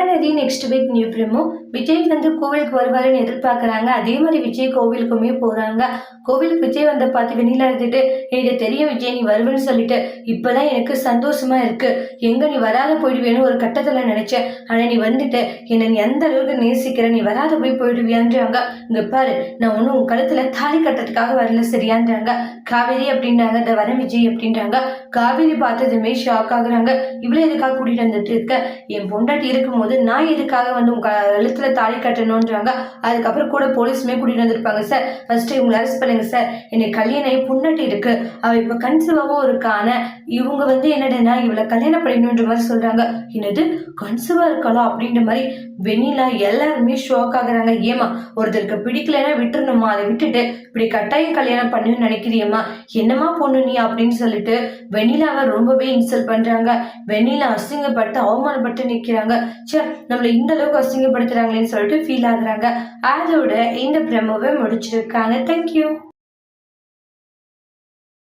Mahanadi next week new promo. Vijay வந்து கோவிலுக்கு வருவாருன்னு எதிர்பார்க்குறாங்க. அதே மாதிரி விஜய் கோவிலுக்குமே போகிறாங்க கோவிலுக்கு விஜய் வந்த பார்த்து வெளியில் இருந்துட்டு எனக்கு தெரியும் விஜய் நீ வருவேன்னு சொல்லிட்டு. இப்போதான் எனக்கு சந்தோஷமா இருக்கு. எங்க நீ வராத போயிடுவேன்னு ஒரு கட்டத்தில் நினைச்சேன். ஆனால் நீ வந்துட்டு. என்னை நீ எந்த அளவுக்கு நேசிக்கிற. நீ வராத போய் போயிடுவியான்றாங்க. இங்கே பாரு நான் ஒன்றும் உன் கழுத்துல தாலி கட்டுறதுக்காக வரல சரியான்றாங்க. காவேரி அப்படின்றாங்க. இந்த வர விஜய் அப்படின்றாங்க. காவேரி பார்த்ததுமே ஷாக் ஆகுறாங்க. இவ்வளோ எதுக்காக கூட்டிட்டு வந்துட்டு இருக்க? என் பொண்டாட்டி இருக்கும்போது நான் எதுக்காக வந்து உங்க எழுத்துல தாலி கட்டணுன்றாங்க அதுக்கப்புறம் கூட போலீஸுமே கூட்டிட்டு வந்திருப்பாங்க சார் ஃபர்ஸ்ட் இவங்களை அரெஸ்ட் பண்ணுங்க சார். என்னை கல்யாணம் ஆகி இருக்கு. அவ இப்ப கன்சீவாவும் இருக்கான. இவங்க வந்து என்னடனா இவளை கல்யாணம் பண்ணிக்கணுன்ற மாதிரி சொல்றாங்க. என்னது? கன்சீவா இருக்கலாம் அப்படின்ற மாதிரி வெண்ணிலா எல்லாருமே ஷோக் ஆகுறாங்க. ஏமா ஒருத்தருக்கு பிடிக்கலைன்னா விட்டுருணுமா அதை விட்டுட்டு இப்படி கட்டாயம் கல்யாணம் பண்ணுன்னு நினைக்கிறியம்மா? என்னம்மா பொண்ணு நீ? அப்படின்னு சொல்லிட்டு வெண்ணிலாவை ரொம்பவே இன்சல்ட் பண்றாங்க. வெண்ணிலா அசிங்கப்பட்டு அவமானப்பட்டு நிக்கிறாங்க. சரி நம்மளை இந்த அளவுக்கு அசிங்கப்படுத்துறாங்களேன்னு சொல்லிட்டு ஃபீல் ஆகுறாங்க. அதோட இந்த பிரமோவை முடிச்சிருக்காங்க. தேங்க்யூ